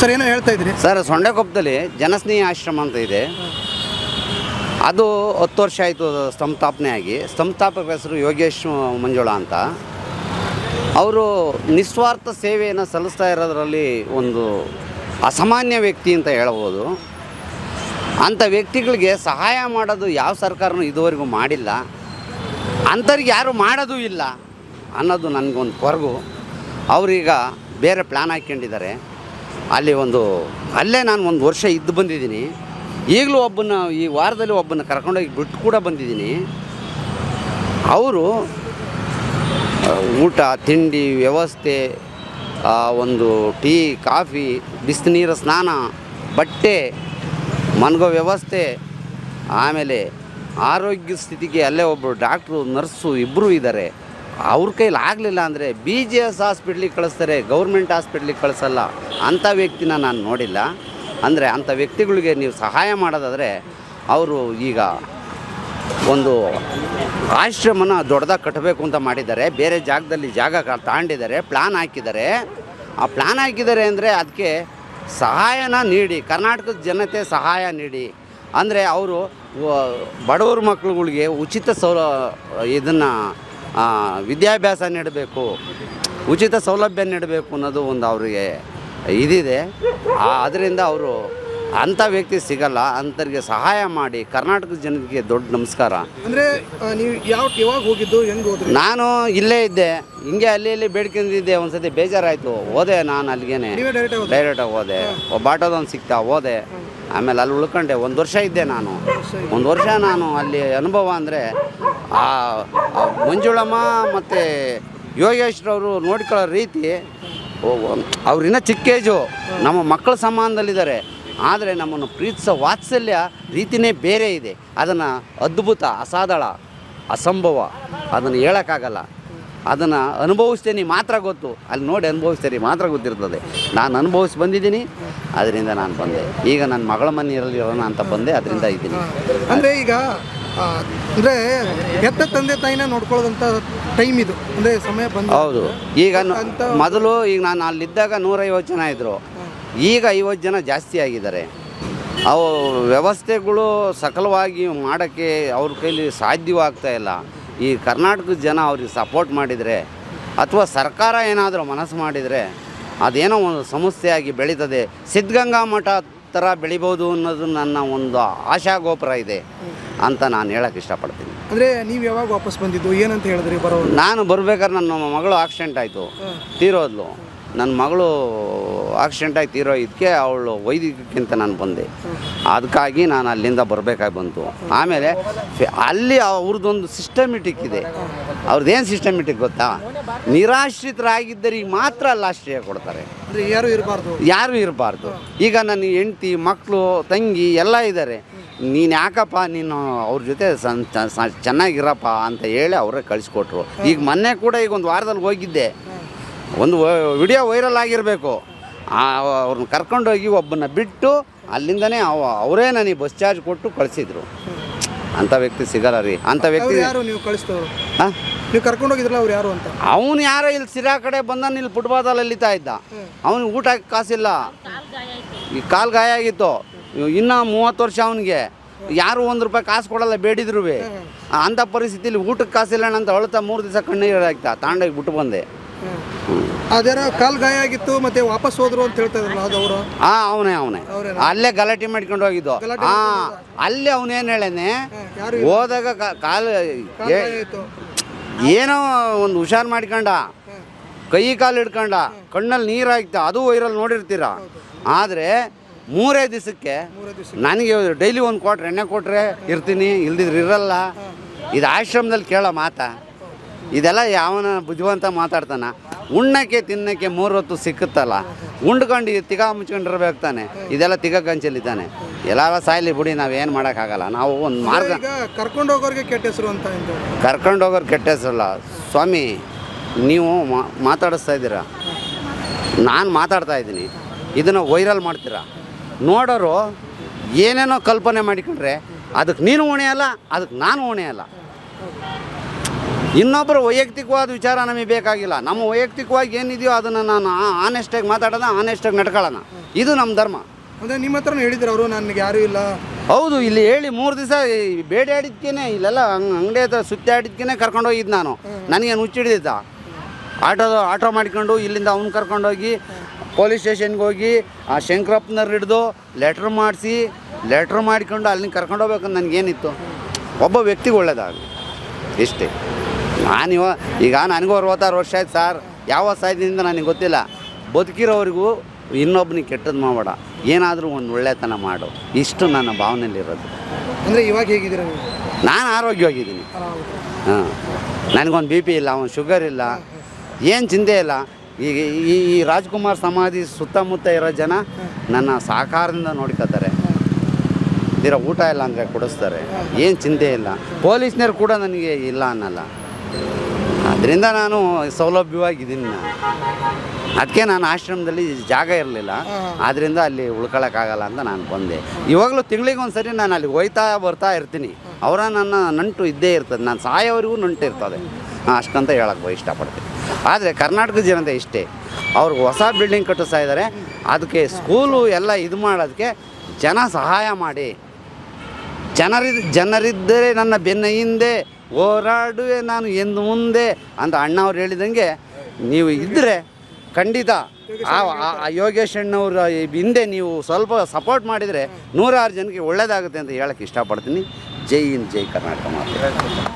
Sir, ಏನೋ ಹೇಳ್ತಾ ಇದ್ರಿ? ಸರ್, ಸೊಂಡೆಕೊಪ್ಪದಲ್ಲಿ ಜನಸ್ನೇಹಿ ಆಶ್ರಮ ಅಂತ ಇದೆ. ಅದು ಹತ್ತು ವರ್ಷ ಆಯಿತು ಸಂಸ್ಥಾಪನೆ ಆಗಿ. ಸಂಸ್ಥಾಪಕ ಹೆಸರು ಯೋಗೇಶ್ ಮಂಜುಳ ಅಂತ. ಅವರು ನಿಸ್ವಾರ್ಥ ಸೇವೆಯನ್ನು ಸಲ್ಲಿಸ್ತಾ ಇರೋದರಲ್ಲಿ ಒಂದು ಅಸಾಮಾನ್ಯ ವ್ಯಕ್ತಿ ಅಂತ ಹೇಳ್ಬೋದು. ಅಂಥ ವ್ಯಕ್ತಿಗಳಿಗೆ ಸಹಾಯ ಮಾಡೋದು ಯಾವ ಸರ್ಕಾರನೂ ಇದುವರೆಗೂ ಮಾಡಿಲ್ಲ. ಅಂಥವ್ರಿಗೆ ಯಾರು ಮಾಡೋದು ಇಲ್ಲ ಅನ್ನೋದು ನನಗೊಂದು ಕೊರಗು. ಅವರೀಗ ಬೇರೆ ಪ್ಲ್ಯಾನ್ ಹಾಕ್ಕೊಂಡಿದ್ದಾರೆ. ಅಲ್ಲಿ ಒಂದು, ಅಲ್ಲೇ ನಾನು ಒಂದು ವರ್ಷ ಇದ್ದು ಬಂದಿದ್ದೀನಿ. ಈಗಲೂ ಒಬ್ಬನ ಈ ವಾರದಲ್ಲಿ ಒಬ್ಬನ ಕರ್ಕೊಂಡೋಗಿ ಬಿಟ್ಟು ಕೂಡ ಬಂದಿದ್ದೀನಿ. ಅವರು ಊಟ, ತಿಂಡಿ, ವ್ಯವಸ್ಥೆ ಒಂದು ಟೀ, ಕಾಫಿ ಬಿಸಿನೀರ ಸ್ನಾನ, ಬಟ್ಟೆ, ಮನ್ಗೋ ವ್ಯವಸ್ಥೆ, ಆಮೇಲೆ ಆರೋಗ್ಯ ಸ್ಥಿತಿಗೆ ಅಲ್ಲೇ ಒಬ್ಬರು ಡಾಕ್ಟ್ರು, ನರ್ಸು ಇಬ್ಬರು ಇದ್ದಾರೆ ಅವ್ರ ಕೈಲಿ ಆಗಲಿಲ್ಲ ಅಂದರೆ ಬಿ ಜಿ ಎಸ್ ಹಾಸ್ಪಿಟ್ಲಿಗೆ ಕಳಿಸ್ತಾರೆ, ಗೌರ್ಮೆಂಟ್ ಹಾಸ್ಪಿಟ್ಲಿಗೆ ಕಳಿಸಲ್ಲ. ಅಂಥ ವ್ಯಕ್ತಿನ ನಾನು ನೋಡಿಲ್ಲ. ಅಂದರೆ ಅಂಥ ವ್ಯಕ್ತಿಗಳಿಗೆ ನೀವು ಸಹಾಯ ಮಾಡೋದಾದರೆ ಅವರು ಈಗ ಒಂದು ಆಶ್ರಮನ ದೊಡ್ಡದಾಗಿ ಕಟ್ಟಬೇಕು ಅಂತ ಮಾಡಿದ್ದಾರೆ. ಬೇರೆ ಜಾಗದಲ್ಲಿ ಜಾಗ ತಗೊಂಡಿದ್ದಾರೆ ಪ್ಲ್ಯಾನ್ ಹಾಕಿದ್ದಾರೆ. ಆ ಪ್ಲ್ಯಾನ್ ಹಾಕಿದ್ದಾರೆ ಅಂದರೆ ಅದಕ್ಕೆ ಸಹಾಯನ ನೀಡಿ, ಕರ್ನಾಟಕದ ಜನತೆ ಸಹಾಯ ನೀಡಿ. ಅಂದರೆ ಅವರು ಬಡವ್ರ ಮಕ್ಕಳುಗಳಿಗೆ ಉಚಿತ ಸೌಲ, ಇದನ್ನು ವಿದ್ಯಾಭ್ಯಾಸ ನೀಡಬೇಕು, ಉಚಿತ ಸೌಲಭ್ಯ ನೀಡಬೇಕು ಅನ್ನೋದು ಒಂದು ಅವರಿಗೆ ಇದಿದೆ. ಅದರಿಂದ ಅವರು ಅಂಥ ವ್ಯಕ್ತಿ ಸಿಗಲ್ಲ ಅಂಥವ್ರಿಗೆ ಸಹಾಯ ಮಾಡಿ ಕರ್ನಾಟಕದ ಜನರಿಗೆ ದೊಡ್ಡ ನಮಸ್ಕಾರ. ಅಂದರೆ ನೀವು ಯಾವ ಯಾವಾಗ ಹೋಗಿದ್ದು ಹೆಂಗೆ ಹೋದ್ರಿ? ನಾನು ಇಲ್ಲೇ ಇದ್ದೆ. ಹಿಂಗೆ ಅಲ್ಲಿ ಇಲ್ಲಿ ಬೇಡ್ಕೊಂಡಿದ್ದೆ. ಒಂದ್ಸತಿ ಬೇಜಾರಾಯಿತು. ಹೋದೆ ನಾನು ಅಲ್ಲಿಗೇನೆ. ಡೈರೆಕ್ಟಾಗಿ ಹೋದೆ. ಒಬ್ಬ ಆಟೋದೊಂದು ಸಿಕ್ತಾ ಹೋದೆ. ಆಮೇಲೆ ಅಲ್ಲಿ ಉಳ್ಕೊಂಡೆ. ಒಂದು ವರ್ಷ ಇದ್ದೆ ನಾನು. ಒಂದು ವರ್ಷ ನಾನು ಅಲ್ಲಿ ಅನುಭವ ಅಂದರೆ ಆ ಆ ಮಂಜುಳಮ್ಮ ಮತ್ತು ಯೋಗೇಶ್ರವರು ನೋಡ್ಕೊಳ್ಳೋ ರೀತಿ ಅವ್ರಿನ್ನ ಚಿಕ್ಕ ಏಜು ನಮ್ಮ ಮಕ್ಕಳ ಸಮಾನದಲ್ಲಿದ್ದಾರೆ. ಆದರೆ ನಮ್ಮನ್ನು ಪ್ರೀತಿಸೋ ವಾತ್ಸಲ್ಯ ರೀತಿನೇ ಬೇರೆ ಇದೆ. ಅದನ್ನು ಅದ್ಭುತ ಅಸಾಧಳ ಅಸಂಭವ ಅದನ್ನು ಹೇಳೋಕ್ಕಾಗಲ್ಲ. ಅದನ್ನು ಅನುಭವಿಸ್ತೇನೆ ಮಾತ್ರ ಗೊತ್ತು. ಅಲ್ಲಿ ನೋಡಿ ಅನುಭವಿಸ್ತೇನೆ ಮಾತ್ರ ಗೊತ್ತಿರ್ತದೆ. ನಾನು ಅನುಭವಿಸಿ ಬಂದಿದ್ದೀನಿ. ಅದರಿಂದ ನಾನು ಬಂದೆ. ಈಗ ನನ್ನ ಮಗಳ ಮನೆಯಲ್ಲಿ ಇರೋಣ ಅಂತ ಬಂದೆ. ಅದರಿಂದ ಇದ್ದೀನಿ. ಅಂದರೆ ಈಗ ಅಂದ್ರೆ ಎತ್ತ ತಂದೆ ತಾಯಿನ ನೋಡ್ಕೊಳ್ಳೋದಂತ ಟೈಮ್ ಇದು. ಅಂದ್ರೆ ಸಮಯ ಬಂದು ಹೌದು. ಈಗ ನ- ಮೊದಲು ಈಗ ನಾನು ಅಲ್ಲಿದ್ದಾಗ ನೂರೈವತ್ತು ಜನ ಇದ್ದರು ಈಗ ಐವತ್ತು ಜನ ಜಾಸ್ತಿ ಆಗಿದ್ದಾರೆ. ಅವು ವ್ಯವಸ್ಥೆಗಳು ಸಕಲವಾಗಿ ಮಾಡೋಕ್ಕೆ ಅವ್ರ ಕೈಲಿ ಸಾಧ್ಯವಾಗ್ತಾ ಇಲ್ಲ. ಈ ಕರ್ನಾಟಕದ ಜನ ಅವ್ರಿಗೆ ಸಪೋರ್ಟ್ ಮಾಡಿದರೆ ಅಥವಾ ಸರ್ಕಾರ ಏನಾದರೂ ಮನಸ್ಸು ಮಾಡಿದರೆ ಅದೇನೋ ಒಂದು ಸಮಸ್ಯೆಯಾಗಿ ಬೆಳೀತದೆ. ಸಿದ್ಧಗಂಗಾ ಮಠ ಥರ ಬೆಳಿಬೋದು ಅನ್ನೋದು ನನ್ನ ಒಂದು ಆಶಾಗೋಪುರ ಇದೆ ಅಂತ ನಾನು ಹೇಳಕ್ಕೆ ಇಷ್ಟಪಡ್ತೀನಿ. ಅಂದ್ರೆ ನೀವು ಯಾವಾಗ ವಾಪಸ್ ಬಂದಿದ್ದು? ಏನಂತ ಹೇಳಿದ್ರಿ ಬರೋ ನಾನು ಬರ್ಬೇಕಾದ್ರೆ ನನ್ನ ಮಗಳು ಆಕ್ಸಿಡೆಂಟ್ ಆಯಿತು. ತೀರೋದ್ಲು. ನನ್ನ ಮಗಳು ಆಕ್ಸಿಡೆಂಟ್ ಆಗಿ ತೀರೋದಕ್ಕೆ ಅವಳು ವೈದ್ಯಕಕ್ಕಿಂತ ನಾನು ಬಂದೆ. ಅದಕ್ಕಾಗಿ ನಾನು ಅಲ್ಲಿಂದ ಬರಬೇಕಾಗಿ ಬಂತು. ಆಮೇಲೆ ಅಲ್ಲಿ ಅವ್ರದ್ದೊಂದು ಸಿಸ್ಟಮೆಟಿಕ್ ಇದೆ. ಅವ್ರದ್ದೇನು ಸಿಸ್ಟಮೆಟಿಕ್ ಗೊತ್ತಾ? ನಿರಾಶ್ರಿತರಾಗಿದ್ದರಿಗೆ ಮಾತ್ರ ಅಲ್ಲಿ ಆಶ್ರಯ ಕೊಡ್ತಾರೆ. ಯಾರು ಇರಬಾರ್ದು. ಯಾರು ಇರಬಾರ್ದು. ಈಗ ನನ್ನ ಹೆಂಡ್ತಿ ಮಕ್ಕಳು ತಂಗಿ ಎಲ್ಲ ಇದ್ದಾರೆ. ನೀನು ಯಾಕಪ್ಪ ನೀನು ಅವ್ರ ಜೊತೆ ಸನ್ ಚೆನ್ನಾಗಿರಪ್ಪ ಅಂತ ಹೇಳಿ ಅವರೇ ಕಳಿಸ್ಕೊಟ್ರು. ಈಗ ಮೊನ್ನೆ ಕೂಡ ಈಗ ಒಂದು ವಾರದಲ್ಲಿ ಹೋಗಿದ್ದೆ. ಒಂದು ವಿಡಿಯೋ ವೈರಲ್ ಆಗಿರಬೇಕು. ಅವ್ರನ್ನ ಕರ್ಕೊಂಡೋಗಿ ಒಬ್ಬನ ಬಿಟ್ಟು ಅಲ್ಲಿಂದನೇ ಅವ ಅವರೇ ನನಗೆ ಬಸ್ ಚಾರ್ಜ್ ಕೊಟ್ಟು ಕಳಿಸಿದ್ರು. ಅಂಥ ವ್ಯಕ್ತಿ ಸಿಗಲ್ಲ ರೀ. ಅಂಥ ವ್ಯಕ್ತಿ ಯಾರು ನೀವು ಕಳಿಸ್ತವ್ರು ಹಾಂ ನೀವು ಕರ್ಕೊಂಡು ಹೋಗಿದ್ರಲ್ಲ ಅವ್ರು ಯಾರು ಅಂತ? ಅವನು ಯಾರೋ ಇಲ್ಲಿ ಸಿರಾ ಕಡೆ ಬಂದ ಇಲ್ಲಿ ಫುಟ್ಬಾದಲ್ಲಿ ಅಲ್ಲಿತಾ ಇದ್ದ. ಅವನಿಗೆ ಊಟಕ್ಕೆ ಕಾಸಿಲ್ಲ. ಈ ಕಾಲು ಗಾಯ ಆಗಿತ್ತು. ಇನ್ನೂ ಮೂವತ್ತು ವರ್ಷ ಅವನಿಗೆ. ಯಾರು ಒಂದು ರೂಪಾಯಿ ಕಾಸು ಕೊಡಲ್ಲ ಬೇಡಿದ್ರು ಅಂಥ ಪರಿಸ್ಥಿತಿಲಿ ಊಟಕ್ಕೆ ಕಾಸಿಲ್ಲ ಅಂತ ಅಳ್ತಾ ಮೂರು ದಿವಸ ಕಣ್ಣೀರು ಆಗ್ತಾ ತಾಂಡೋಗಿ ಬಿಟ್ಟು ಬಂದೆ. ಅದೇನೋ ಕಾಲ್ ಗಾಯ ಆಗಿತ್ತು ಮತ್ತೆ ವಾಪಸ್ ಹೋದ್ರು ಅಂತ ಹೇಳ್ತಾ ಇದ್ರಲ್ಲ ಅದು ಅವರು? ಅವನೇ ಅವನೇ. ಅಲ್ಲೇ ಗಲಾಟೆ ಮಾಡ್ಕೊಂಡು ಹೋಗಿದ್ದು. ಹಾ ಅವನು ಅವನೇನು ಹೇಳೇನೆ ಹೋದಾಗ ಕಾಲು ಏನೋ ಒಂದು ಹುಷಾರು ಮಾಡ್ಕೊಂಡ. ಕೈ ಕಾಲು ಹಿಡ್ಕೊಂಡ. ಕಣ್ಣಲ್ಲಿ ನೀರು ಹಾಕ್ತ ಅದು ವೈರಲ್ ನೋಡಿರ್ತೀರ? ಆದರೆ ಮೂರೇ ದಿವಸಕ್ಕೆ ನನಗೆ ಡೈಲಿ ಒಂದು ಕೊಟ್ರೆ ಎಣ್ಣೆ ಕೊಟ್ರೆ ಇರ್ತೀನಿ ಇಲ್ದಿದ್ರೆ ಇರಲ್ಲ. ಇದು ಆಶ್ರಮದಲ್ಲಿ ಕೇಳೋ ಮಾತಾ ಇದೆಲ್ಲ ಯಾವನ ಬುದ್ಧಿವಂತ ಮಾತಾಡ್ತಾನ? ಉಣ್ಣಕ್ಕೆ ತಿನ್ನಕ್ಕೆ ಮೂರು ಹೊತ್ತು ಸಿಕ್ಕುತ್ತಲ್ಲ ಉಂಡ್ಕೊಂಡು ತಿಗ ಮುಚ್ಕೊಂಡಿರ್ಬೇಕು ತಾನೆ ಇದೆಲ್ಲ ತಿಗ ಗಂಚಲಿದ್ದಾನೆ ಎಲ್ಲ ಸಾಯ್ಲಿ ಬಿಡಿ ನಾವು ಏನು ಮಾಡೋಕ್ಕಾಗಲ್ಲ. ನಾವು ಒಂದು ಮಾರ್ಗ ಕರ್ಕೊಂಡೋಗೋರಿಗೆ ಕರ್ಕೊಂಡು ಹೋಗೋರಿಗೆ ಕೆಟ್ಟ ಹೆಸರು ಅಂತ ಕರ್ಕೊಂಡು ಕರ್ಕೊಂಡೋಗೋರು ಕೆಟ್ಟ ಹೆಸರಲ್ಲ ಸ್ವಾಮಿ ನೀವು ಮಾ- ಮಾತಾಡಿಸ್ತಾ ಇದ್ದೀರಾ? ನಾನು ಮಾತಾಡ್ತಾ ಇದ್ದೀನಿ. ಇದನ್ನು ವೈರಲ್ ಮಾಡ್ತೀರಾ? ನೋಡೋರು ಏನೇನೋ ಕಲ್ಪನೆ ಮಾಡಿಕೊಂಡ್ರೆ ಅದಕ್ಕೆ ನೀನು ಹೊಣೆ ಅಲ್ಲ ಅದಕ್ಕೆ ನಾನು ಹೊಣೆ ಅಲ್ಲ. ಇನ್ನೊಬ್ಬರು ವೈಯಕ್ತಿಕವಾದ ವಿಚಾರ ನಮಗೆ ಬೇಕಾಗಿಲ್ಲ. ನಮ್ಮ ವೈಯಕ್ತಿಕವಾಗಿ ಏನಿದೆಯೋ ಅದನ್ನು ನಾನು ಆನೆಸ್ಟಾಗಿ ಮಾತಾಡೋಣ ಆನೆಸ್ಟಾಗಿ ನಡ್ಕೊಳ್ಳೋಣ ಇದು ನಮ್ಮ ಧರ್ಮ. ಅಂದರೆ ನಿಮ್ಮ ಹತ್ರನೂ ಹೇಳಿದ್ರು ಅವರು ನನಗೆ ಯಾರೂ ಇಲ್ಲ. ಹೌದು ಇಲ್ಲಿ ಹೇಳಿ ಮೂರು ದಿವಸ ಬೇಡ ಆಡಿದ್ಕೇನೆ ಇಲ್ಲೆಲ್ಲ ಅಂಗ್- ಅಂಗಡಿ ಹತ್ರ ಸುತ್ತಿ ಆಡಿದ್ಕೇನೆ ಕರ್ಕೊಂಡು ಹೋಗಿದ್ದು ನಾನು. ನನಗೇನು ಹುಚ್ಚಿಡಿದ್ದ ಆಟೋ ಆಟೋ ಮಾಡ್ಕೊಂಡು ಇಲ್ಲಿಂದ ಅವ್ನು ಕರ್ಕೊಂಡೋಗಿ ಪೊಲೀಸ್ ಸ್ಟೇಷನ್ಗೆ ಹೋಗಿ ಆ ಶಂಕರಪ್ಪನವ್ರು ಹಿಡಿದು ಲೆಟ್ರ್ ಮಾಡಿಸಿ ಲೆಟ್ರ್ ಮಾಡ್ಕೊಂಡು ಅಲ್ಲಿಂದ ಕರ್ಕೊಂಡು ಹೋಗ್ಬೇಕಂತ ನನಗೇನಿತ್ತು? ಒಬ್ಬ ವ್ಯಕ್ತಿಗೆ ಒಳ್ಳೇದಾಗಲಿ. ಇಷ್ಟೇ. ನಾನು ಇವ ಈಗ ನನಗೂ ಅರವತ್ತಾರು ವರ್ಷ ಆಯ್ತು ಸರ್. ಯಾವ ಸಾಧ್ಯದಿಂದ ನನಗೆ ಗೊತ್ತಿಲ್ಲ. ಬದುಕಿರೋರಿಗೂ ಇನ್ನೊಬ್ಬನಿಗೆ ಕೆಟ್ಟದ್ದು ಮಾಡಬೇಡ. ಏನಾದರೂ ಒಂದು ಒಳ್ಳೆತನ ಮಾಡು. ಇಷ್ಟು ನನ್ನ ಭಾವನೆಯಲ್ಲಿರೋದು ಅಂದರೆ ಇವಾಗ ಹೇಗಿದ್ದೀರ ನೀವು? ನಾನು ಆರೋಗ್ಯವಾಗಿದ್ದೀನಿ. ಹಾಂ. ನನಗೊಂದು ಬಿ ಪಿ ಇಲ್ಲ ಅವ್ನು ಶುಗರ್ ಇಲ್ಲ. ಏನು ಚಿಂತೆ ಇಲ್ಲ. ಈಗ ಈ ಈ ರಾಜ್ಕುಮಾರ್ ಸಮಾಧಿ ಸುತ್ತಮುತ್ತ ಇರೋ ಜನ ನನ್ನ ಸಹಕಾರದಿಂದ ನೋಡ್ಕೋತಾರೆ. ಇರೋ ಊಟ ಇಲ್ಲ ಅಂದರೆ ಕೊಡಿಸ್ತಾರೆ. ಏನು ಚಿಂತೆ ಇಲ್ಲ. ಪೊಲೀಸ್ನವ್ರು ಕೂಡ ನನಗೆ ಇಲ್ಲ ಅನ್ನಲ್ಲ. ಅದರಿಂದ ನಾನು ಸೌಲಭ್ಯವಾಗಿದ್ದೀನಿ ನಾನು. ಅದಕ್ಕೆ ನಾನು ಆಶ್ರಮದಲ್ಲಿ ಜಾಗ ಇರಲಿಲ್ಲ. ಆದ್ದರಿಂದ ಅಲ್ಲಿ ಉಳ್ಕೊಳ್ಳೋಕ್ಕಾಗಲ್ಲ ಅಂತ ನಾನು ಬಂದೆ. ಇವಾಗಲೂ ತಿಂಗಳಿಗೆ ಒಂದು ಸರಿ ನಾನು ಅಲ್ಲಿ ಹೋಯ್ತಾ ಬರ್ತಾ ಇರ್ತೀನಿ. ಅವರ ನನ್ನ ನಂಟು ಇದ್ದೇ ಇರ್ತದೆ. ನಾನು ಸಾಯೋವರೆಗೂ ನಂಟು ಇರ್ತದೆ. ಅಷ್ಟಂತ ಹೇಳಕ್ಕೆ ಇಷ್ಟಪಡ್ತೀನಿ. ಆದರೆ ಕರ್ನಾಟಕ ಜನತೆ ಇಷ್ಟೇ. ಅವ್ರಿಗೆ ಹೊಸ ಬಿಲ್ಡಿಂಗ್ ಕಟ್ಟಿಸ್ತಾ ಇದ್ದಾರೆ ಅದಕ್ಕೆ ಸ್ಕೂಲು ಎಲ್ಲ ಇದು ಮಾಡೋದಕ್ಕೆ ಜನ ಸಹಾಯ ಮಾಡಿ. ಜನರಿದ್ದ ಜನರಿದ್ದರೆ ನನ್ನ ಬೆನ್ನ ಹಿಂದೆ ಹೋರಾಡುವೆ ನಾನು ಎಂದು ಮುಂದೆ ಅಂತ ಅಣ್ಣವ್ರು ಹೇಳಿದಂಗೆ ನೀವು ಇದ್ದರೆ ಖಂಡಿತ ಆ ಯೋಗೇಶ್ ಅಣ್ಣವ್ರ ಹಿಂದೆ ನೀವು ಸ್ವಲ್ಪ ಸಪೋರ್ಟ್ ಮಾಡಿದರೆ ನೂರಾರು ಜನಕ್ಕೆ ಒಳ್ಳೆಯದಾಗುತ್ತೆ ಅಂತ ಹೇಳಕ್ಕೆ ಇಷ್ಟಪಡ್ತೀನಿ. ಜೈ ಇನ್ ಜೈ ಕರ್ನಾಟಕ ಮಾತ್ರ